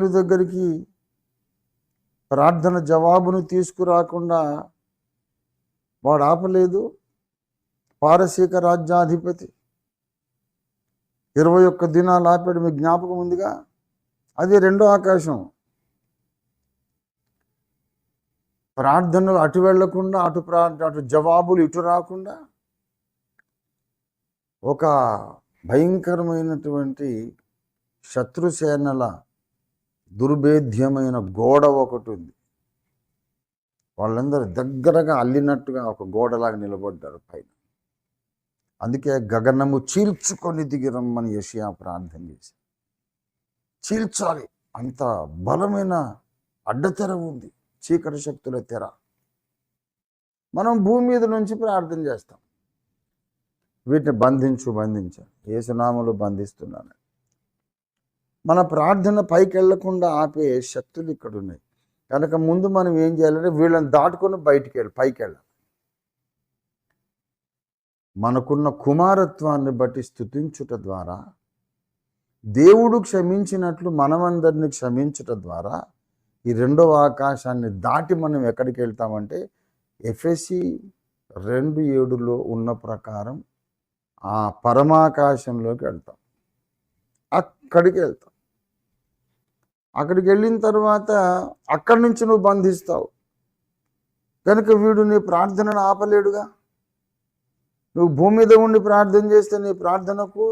దానియేలు దగ్గరికి ప్రార్థన జవాబును తీసుకురాకుండా వాడు ఆపలేదు. పారసీక రాజ్యాధిపతి ఇరవై ఒక్క దినాలు ఆపాడు. మీకు జ్ఞాపకం ఉందిగా? అది రెండో ఆకాశం. ప్రార్థనలు అటు వెళ్ళకుండా అటు ప్రా అటు జవాబులు ఇటు రాకుండా ఒక భయంకరమైనటువంటి శత్రుసేనల దుర్భేద్యమైన గోడ ఒకటి ఉంది. వాళ్ళందరూ దగ్గరగా అల్లినట్టుగా ఒక గోడలాగా నిలబడ్డారు పైన. అందుకే గగనము చీల్చుకొని దిగి రమ్మని యషియా ప్రార్థన చేసి చీల్చాలి. అంత బలమైన అడ్డతెర ఉంది. చీకటి శక్తుల తెర. మనం భూమి మీద నుంచి ప్రార్థన చేస్తాం. వీటిని బంధించు బంధించు. ఏసునాములు బంధిస్తున్నాను. మన ప్రార్థన పైకి వెళ్ళకుండా ఆపే శక్తులు ఇక్కడ ఉన్నాయి కనుక ముందు మనం ఏం చేయాలంటే వీళ్ళని దాటుకొని బయటికి వెళ్ళి పైకి వెళ్ళాలి మనకున్న కుమారత్వాన్ని బట్టి స్థుతించుట ద్వారా దేవుడు క్షమించినట్లు మనమందరిని క్షమించుట ద్వారా ఈ రెండవ ఆకాశాన్ని దాటి మనం ఎక్కడికి వెళ్తామంటే ఎఫ్ఎసి రెండు ఏడులో ఉన్న ప్రకారం ఆ పరమాకాశంలోకి వెళ్తాం. అక్కడికి వెళ్తాం. అక్కడికి వెళ్ళిన తర్వాత అక్కడి నుంచి నువ్వు బంధిస్తావు. కనుక వీడు నీ ప్రార్థనను ఆపలేడుగా. నువ్వు భూమి మీద ఉండి ప్రార్థన చేస్తే నీ ప్రార్థనకు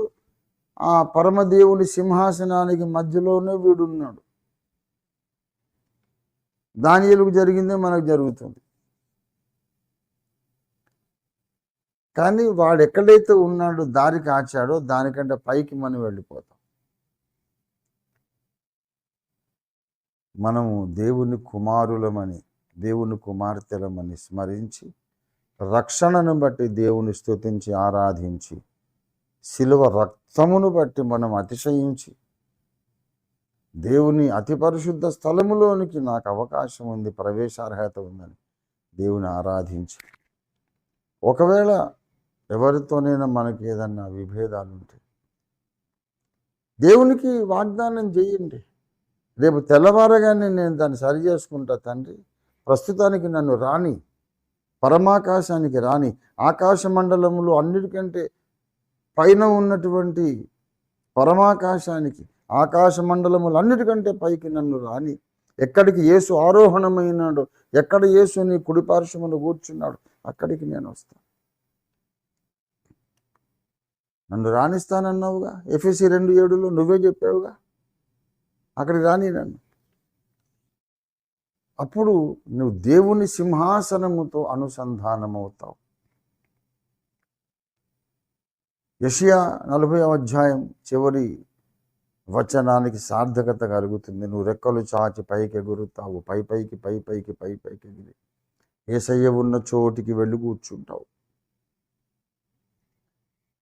ఆ పరమదేవుని సింహాసనానికి మధ్యలోనే వీడు ఉన్నాడు. దానియలకు జరిగిందే మనకు జరుగుతుంది. కానీ వాడు ఎక్కడైతే ఉన్నాడో దారి కాచాడో దానికంటే పైకి మనం వెళ్ళిపోతాం. మనము దేవుని కుమారులమని దేవుని కుమార్తెలమని స్మరించి రక్షణను బట్టి దేవుని స్తుతించి ఆరాధించి శిలువ రక్తమును బట్టి మనం అతిశయించి దేవుని అతి పరిశుద్ధ స్థలములోనికి నాకు అవకాశం ఉంది ప్రవేశార్హత ఉందని దేవుని ఆరాధించి. ఒకవేళ ఎవరితోనైనా మనకి ఏదన్నా విభేదాలు ఉంటే దేవునికి వాగ్దానం చేయండి. రేపు తెల్లవారగానే నేను దాన్ని సరి చేసుకుంటా తండ్రి. ప్రస్తుతానికి నన్ను రాని పరమాకాశానికి రాని ఆకాశ మండలములు అన్నిటికంటే పైన ఉన్నటువంటి పరమాకాశానికి ఆకాశ మండలములు అన్నిటికంటే పైకి నన్ను రాని ఎక్కడికి యేసు ఆరోహణమైనాడో ఎక్కడ యేసు నీ కుడిపార్శ్వమును కూర్చున్నాడు అక్కడికి నేను వస్తాను నన్ను రాణిస్తానన్నావుగా ఎఫ్ఎసి రెండు ఏడులో నువ్వే చెప్పావుగా? అక్కడికి రాని నన్ను. అప్పుడు నువ్వు దేవుని సింహాసనముతో అనుసంధానమవుతావు. యషియా నలభై అధ్యాయం చివరి వచనానికి సార్థకత కలుగుతుంది. నువ్వు రెక్కలు చాచి పైకి ఎగురుతావు. పై పైకి పై పైకి పై పైకి ఎగిరి. ఏసయ్య ఉన్న చోటికి వెళ్ళి కూర్చుంటావు.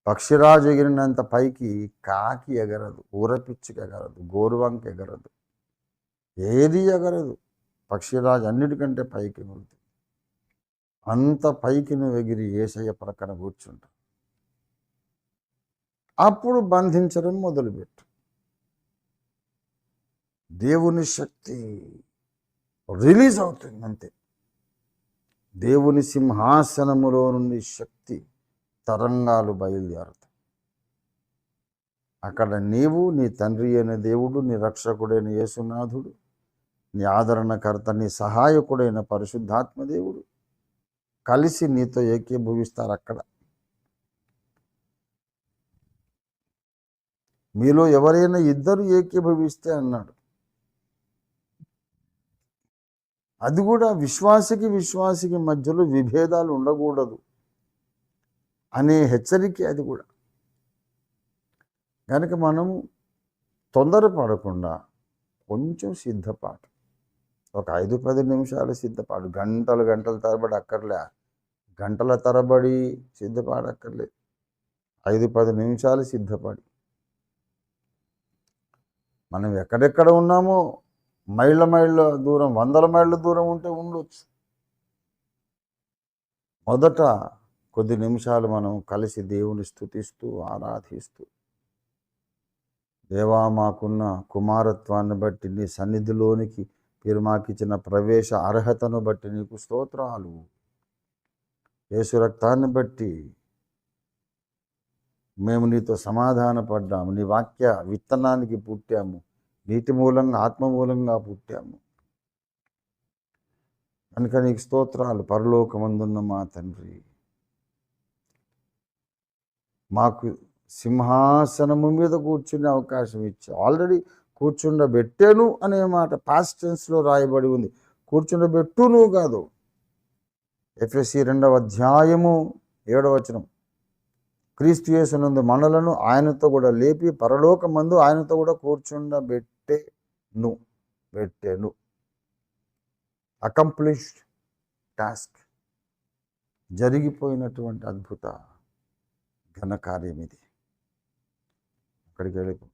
పక్షిరాజు ఎగిరినంత పైకి కాకి ఎగరదు ఊరపిచ్చికి ఎగరదు గోరువంక ఎగరదు. ఏది ఎగరదు? పక్షిరాజు అన్నిటికంటే పైకి ఎగురుతుంది. అంత పైకి నువ్వు ఎగిరి ఏసయ్య ప్రక్కన కూర్చుంటావు. అప్పుడు బంధించడం మొదలుపెట్టు. దేవుని శక్తి రిలీజ్ అవుతుంది అంతే. దేవుని సింహాసనములో నుండి శక్తి తరంగాలు బయలుదేరుతాయి. అక్కడ నీవు నీ తండ్రి అయిన దేవుడు నీ రక్షకుడైన యేసునాథుడు నీ ఆదరణకర్త నీ సహాయకుడైన పరిశుద్ధాత్మ దేవుడు కలిసి నీతో ఏకీభవిస్తారు అక్కడ. మీలో ఎవరైనా ఇద్దరు ఏకీభవిస్తే అన్నాడు. అది కూడా విశ్వాసికి విశ్వాసికి మధ్యలో విభేదాలు ఉండకూడదు. అనే హెచ్చరిక అది కూడా. కనుక మనం తొందరపడకుండా కొంచెం సిద్ధపాటు ఒక ఐదు పది నిమిషాలు సిద్ధపాటు గంటలు గంటల తరబడి అక్కర్లే గంటల తరబడి సిద్ధపాడక్కర్లేదు ఐదు పది నిమిషాలు సిద్ధపడి. మనం ఎక్కడెక్కడ ఉన్నామో మైళ్ళ మైళ్ళ దూరం వందల మైళ్ళ దూరం ఉంటే ఉండొచ్చు. మొదట కొద్ది నిమిషాలు మనం కలిసి దేవుని స్థుతిస్తూ ఆరాధిస్తూ. దేవా మాకున్న కుమారత్వాన్ని బట్టి నీ సన్నిధిలోనికి మీరు మాకిచ్చిన ప్రవేశ అర్హతను బట్టి నీకు స్తోత్రాలు. యేసు రక్తాన్ని బట్టి మేము నీతో సమాధాన పడ్డాము నీ వాక్య విత్తనానికి పుట్టాము. నీటి మూలంగా ఆత్మ మూలంగా పుట్టాము. కనుక నీకు స్తోత్రాలు. పరలోకమందున్న మా తండ్రి. మాకు సింహాసనము మీద కూర్చునే అవకాశం ఇచ్చి ఆల్రెడీ కూర్చుండబెట్టాను అనే మాట పాస్ట్ టెన్స్లో రాయబడి ఉంది. కూర్చుండబెట్టును కాదు. ఎఫ్ఎస్సి రెండవ అధ్యాయము ఏడవ వచనం. క్రీస్తు యేసునందు మనలను ఆయనతో కూడా లేపి పరలోక మందు ఆయనతో కూడా కూర్చుండబెట్టేను పెట్టాను అకంప్లిష్డ్ టాస్క్ జరిగిపోయినటువంటి అద్భుత ఘనకార్యం ఇది. అక్కడికి వెళ్ళిపో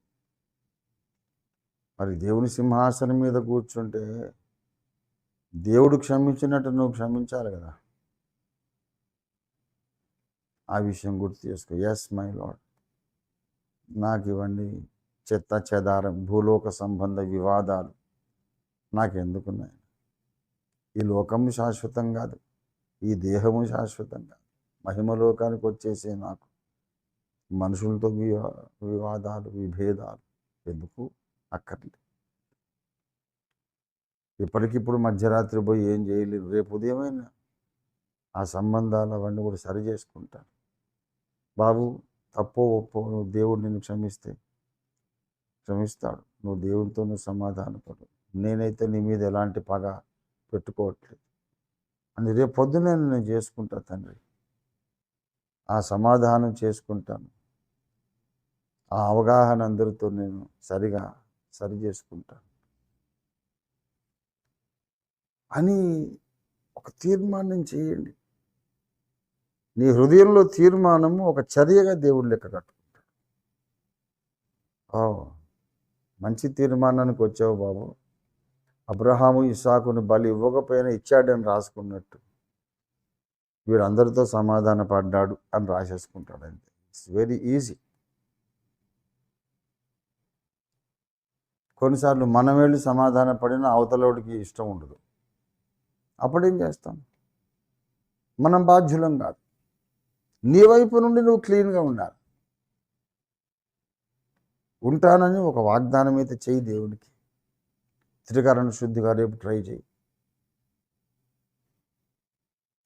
మరి దేవుని సింహాసనం మీద కూర్చుంటే దేవుడు క్షమించినట్టు నువ్వు క్షమించాలి కదా. ఆ విషయం గుర్తు చేసుకో. ఎస్ మై లాడ్ నాకు ఇవన్నీ చెత్త చెదారం భూలోక సంబంధ వివాదాలు నాకెందుకున్నాయి? ఈ లోకము శాశ్వతం కాదు. ఈ దేహము శాశ్వతం కాదు. మహిమలోకానికి వచ్చేసే నాకు మనుషులతో వివా వివాదాలు విభేదాలు ఎందుకు అక్కర్లేదు. ఇప్పటికిప్పుడు మధ్యరాత్రి పోయి ఏం చేయలేదు రేపు ఉదయమైనా ఆ సంబంధాలు అవన్నీ కూడా సరి చేసుకుంటాను బాబు తప్పో ఒప్పో నువ్వు దేవుడు నిన్ను క్షమిస్తే క్షమిస్తాడు. నువ్వు దేవునితో నువ్వు సమాధానపడు నేనైతే నీ మీద ఎలాంటి పగ పెట్టుకోవట్లేదు. అని రేపు పొద్దునే నేను చేసుకుంటా తండ్రి. ఆ సమాధానం చేసుకుంటాను. ఆ అవగాహన అందరితో నేను సరిగా సరి చేసుకుంటాను. అని ఒక తీర్మానం చేయండి. నీ హృదయంలో తీర్మానము ఒక చర్యగా దేవుడు లెక్క కట్టుకుంటాడు. ఓ మంచి తీర్మానానికి వచ్చావు బాబు. అబ్రహాము ఇసాకును బలి ఇవ్వకపోయినా ఇచ్చాడని రాసుకున్నట్టు. వీడు అందరితో సమాధాన పడ్డాడు అని రాసేసుకుంటాడు అంతే. ఇట్స్ వెరీ ఈజీ కొన్నిసార్లు మనం వెళ్ళి సమాధాన పడిన అవతలోడికి ఇష్టం ఉండదు. అప్పుడేం చేస్తాం? మనం బాధ్యులం కాదు. నీ వైపు నుండి నువ్వు క్లీన్గా ఉండాలి. ఉంటానని ఒక వాగ్దానం అయితే చెయ్యి దేవునికి. త్రికరణ శుద్ధిగా రేపు ట్రై చేయి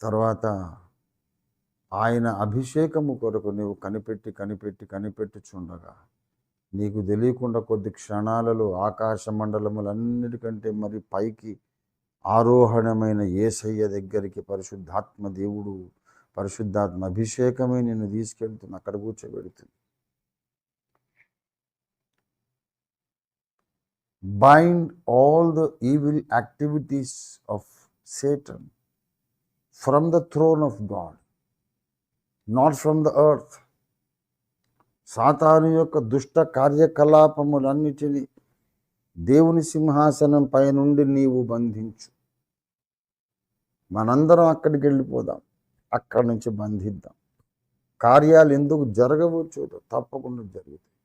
తర్వాత ఆయన అభిషేకము కొరకు నీవు కనిపెట్టి కనిపెట్టి కనిపెట్టుచుండగా నీకు తెలియకుండా కొద్ది క్షణాలలో ఆకాశ మండలములన్నిటికంటే మరి పైకి ఆరోహణమైన ఏసయ్య దగ్గరికి పరిశుద్ధాత్మ దేవుడు పరిశుద్ధాత్మ అభిషేకమే నిన్ను తీసుకెళ్తుంది అక్కడ కూర్చోబెడుతుంది. Bind all the evil activities of Satan from the throne of God, not from the earth. సాతాను యొక్క దుష్ట కార్యకలాపములన్నిటినీ దేవుని సింహాసనం పైనుండి నీవు బంధించు. మనందరం అక్కడికి వెళ్ళిపోదాం అక్కడి నుంచి బంధిద్దాం. కార్యాలు ఎందుకు జరగవో తప్పకుండా జరుగుతాయి.